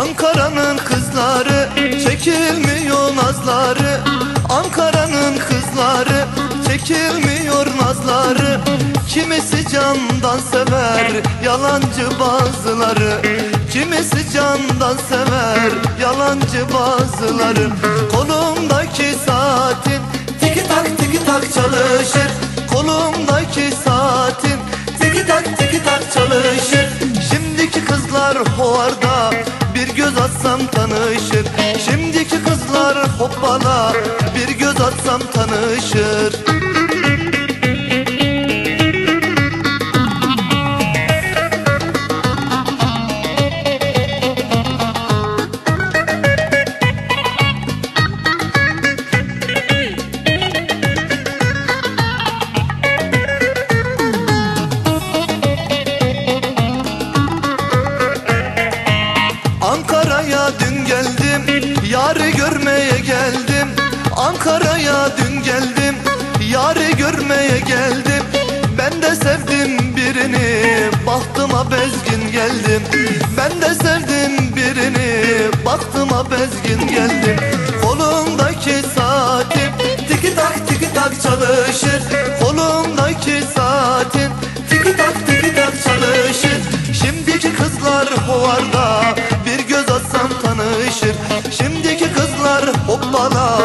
Ankara'nın kızları çekilmiyor nazları. Ankara'nın kızları çekilmiyor nazları. Kimisi candan sever yalancı bazıları. Kimisi candan sever yalancı bazıları. Hoppala Bir göz atsam tanışır. Ankara'ya dün geldim Yarı görmeye Dün geldim Yarı görmeye geldim. Ben de sevdim birini Bahtıma bezgin geldim. Ben de sevdim birini Bahtıma bezgin geldim. Kolumdaki saatim Tiki tak tiki tak çalışır. Kolumdaki saatin Tiki tak tiki tak çalışır. Şimdiki kızlar hovarda Bir göz atsam tanışır. Şimdiki kızlar hoppala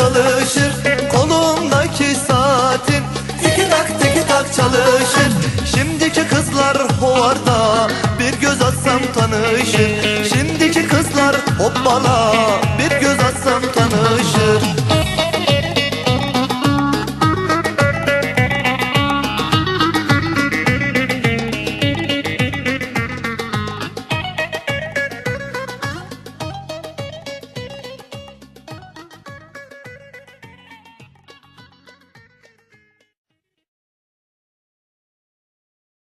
çalışır. Kolumdaki saatin Tiki tak tiki tak çalışır. Şimdiki kızlar hovarda Bir göz atsam tanışır. Şimdiki kızlar hoppala